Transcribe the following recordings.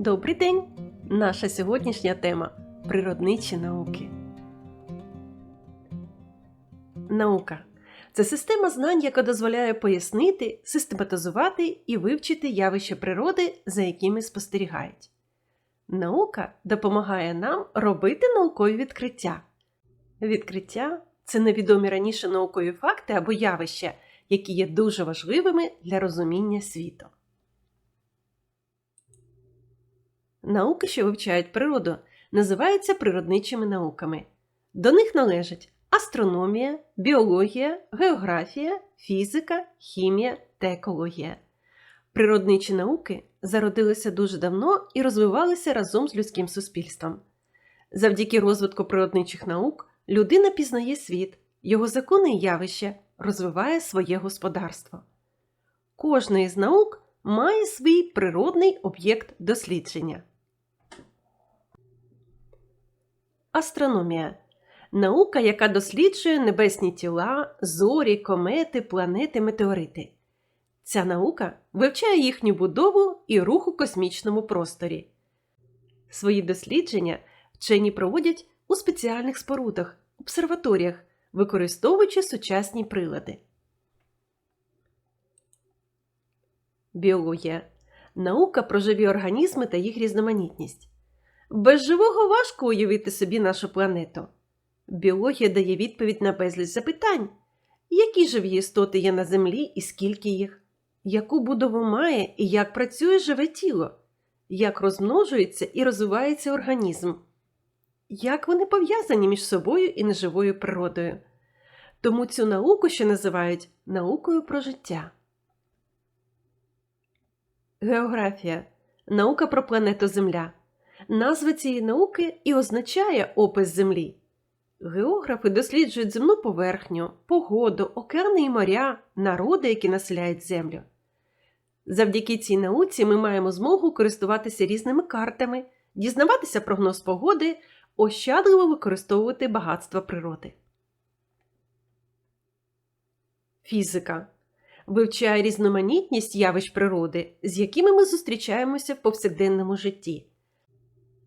Добрий день! Наша сьогоднішня тема природничі науки. Наука це система знань, яка дозволяє пояснити, систематизувати і вивчити явища природи, за якими спостерігають. Наука допомагає нам робити наукові відкриття. Відкриття це невідомі раніше наукові факти або явища, які є дуже важливими для розуміння світу. Науки, що вивчають природу, називаються природничими науками. До них належать астрономія, біологія, географія, фізика, хімія та екологія. Природничі науки зародилися дуже давно і розвивалися разом з людським суспільством. Завдяки розвитку природничих наук людина пізнає світ, його закони і явища, розвиває своє господарство. Кожна із наук має свій природний об'єкт дослідження. Астрономія наука, яка досліджує небесні тіла, зорі, комети, планети, метеорити. Ця наука вивчає їхню будову і рух у космічному просторі. Свої дослідження вчені проводять у спеціальних спорудах, обсерваторіях, використовуючи сучасні прилади. Біологія наука про живі організми та їх різноманітність. Без живого важко уявити собі нашу планету. Біологія дає відповідь на безліч запитань, які живі істоти є на Землі і скільки їх, яку будову має і як працює живе тіло, як розмножується і розвивається організм, як вони пов'язані між собою і неживою природою. Тому цю науку ще називають наукою про життя. Географія наука про планету Земля. Назва цієї науки і означає опис Землі. Географи досліджують земну поверхню, погоду, океани і моря, народи, які населяють Землю. Завдяки цій науці ми маємо змогу користуватися різними картами, дізнаватися прогноз погоди, ощадливо використовувати багатства природи. Фізика вивчає різноманітність явищ природи, з якими ми зустрічаємося в повсякденному житті.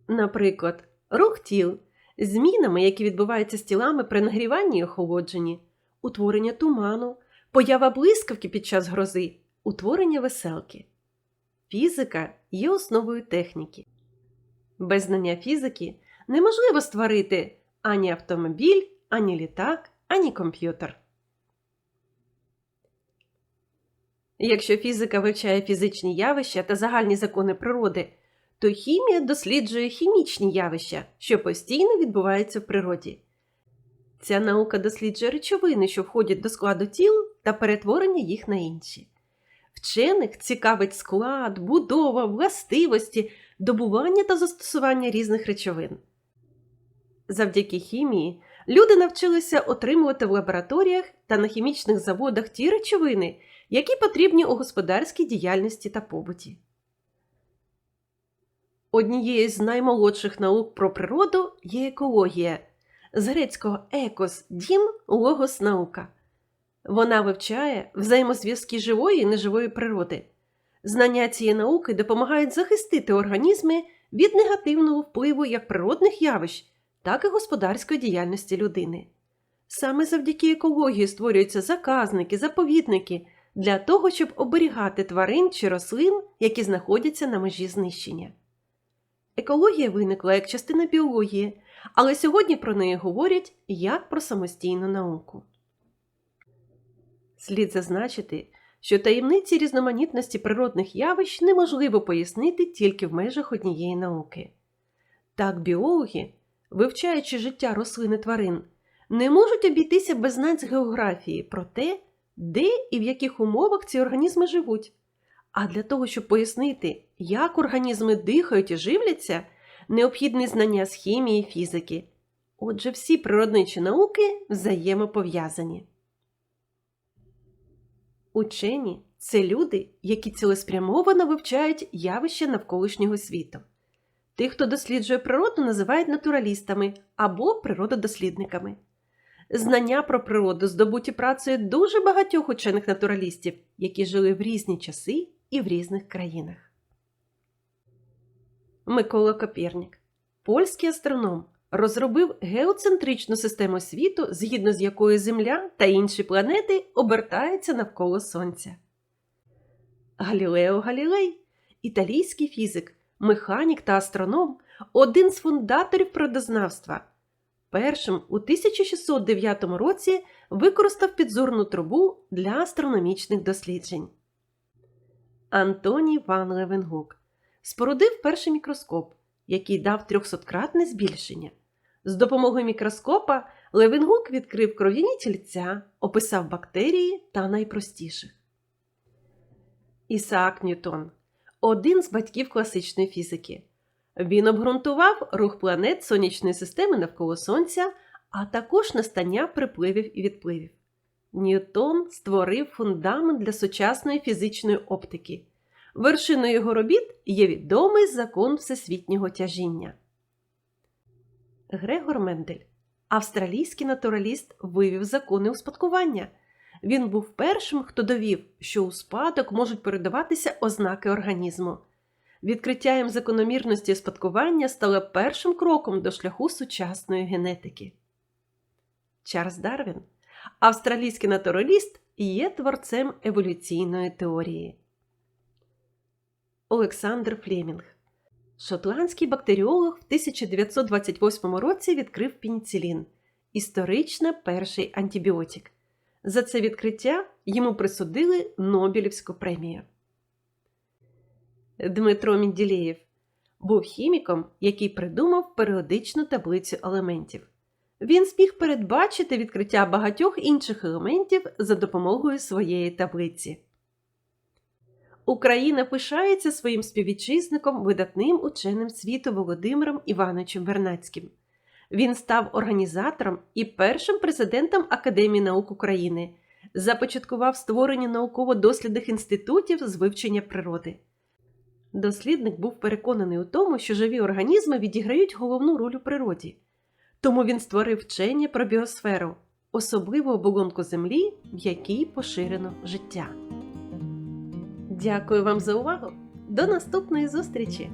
Наприклад, рух тіл, змінами, які відбуваються з тілами при нагріванні і охолодженні, утворення туману, поява блискавки під час грози, утворення веселки. Фізика є основою техніки. Без знання фізики неможливо створити ані автомобіль, ані літак, ані комп'ютер. Якщо фізика вивчає фізичні явища та загальні закони природи, то хімія досліджує хімічні явища, що постійно відбуваються в природі. Ця наука досліджує речовини, що входять до складу тіл та перетворення їх на інші. Вчених цікавить склад, будова, властивості, добування та застосування різних речовин. Завдяки хімії люди навчилися отримувати в лабораторіях та на хімічних заводах ті речовини, які потрібні у господарській діяльності та побуті. Однією з наймолодших наук про природу є екологія з грецького екос дім логос наука. Вона вивчає взаємозв'язки живої і неживої природи. Знання цієї науки допомагають захистити організми від негативного впливу як природних явищ, так і господарської діяльності людини. Саме завдяки екології створюються заказники, заповідники для того, щоб оберігати тварин чи рослин, які знаходяться на межі знищення. Екологія виникла як частина біології, але сьогодні про неї говорять як про самостійну науку. Слід зазначити, що таємниці різноманітності природних явищ неможливо пояснити тільки в межах однієї науки. Так, біологи, вивчаючи життя рослин і тварин, не можуть обійтися без знань з географії про те, де і в яких умовах ці організми живуть. А для того, щоб пояснити, як організми дихають і живляться, необхідні знання з хімії і фізики. Отже, всі природничі науки взаємопов'язані. Учені це люди, які цілеспрямовано вивчають явища навколишнього світу. Тих, хто досліджує природу, називають натуралістами або природодослідниками. Знання про природу здобуті працею дуже багатьох учених натуралістів, які жили в різні часи і в різних країнах. Микола Копернік, польський астроном, розробив геоцентричну систему світу, згідно з якою Земля та інші планети обертаються навколо Сонця. Галілео Галілей, італійський фізик, механік та астроном, один з фундаторів природознавства. Першим у 1609 році використав підзорну трубу для астрономічних досліджень. Антоній Ван Левенгук спорудив перший мікроскоп, який дав 300-кратне збільшення. З допомогою мікроскопа Левенгук відкрив кров'яні тільця, описав бактерії та найпростіших. Ісаак Ньютон один з батьків класичної фізики. Він обґрунтував рух планет сонячної системи навколо Сонця, а також настання припливів і відпливів. Ньютон створив фундамент для сучасної фізичної оптики. Вершиною його робіт є відомий закон всесвітнього тяжіння. Грегор Мендель, австралійський натураліст, вивів закони успадкування. Він був першим, хто довів, що у спадок можуть передаватися ознаки організму. Відкриття їм закономірності спадкування стало першим кроком до шляху сучасної генетики. Чарльз Дарвін, австралійський натураліст, є творцем еволюційної теорії. Олександр Флемінг, шотландський бактеріолог в 1928 році відкрив пеніцилін – історично перший антибіотик. За це відкриття йому присудили Нобелівську премію. Дмитро Мінділеєв був хіміком, який придумав періодичну таблицю елементів. Він зміг передбачити відкриття багатьох інших елементів за допомогою своєї таблиці. Україна пишається своїм співвітчизником, видатним ученим світу Володимиром Івановичем Вернацьким. Він став організатором і першим президентом Академії наук України, започаткував створення науково-дослідних інститутів з вивчення природи. Дослідник був переконаний у тому, що живі організми відіграють головну роль у природі. Тому він створив вчення про біосферу, особливу оболонку Землі, в якій поширено життя. Дякую вам за увагу! До наступної зустрічі!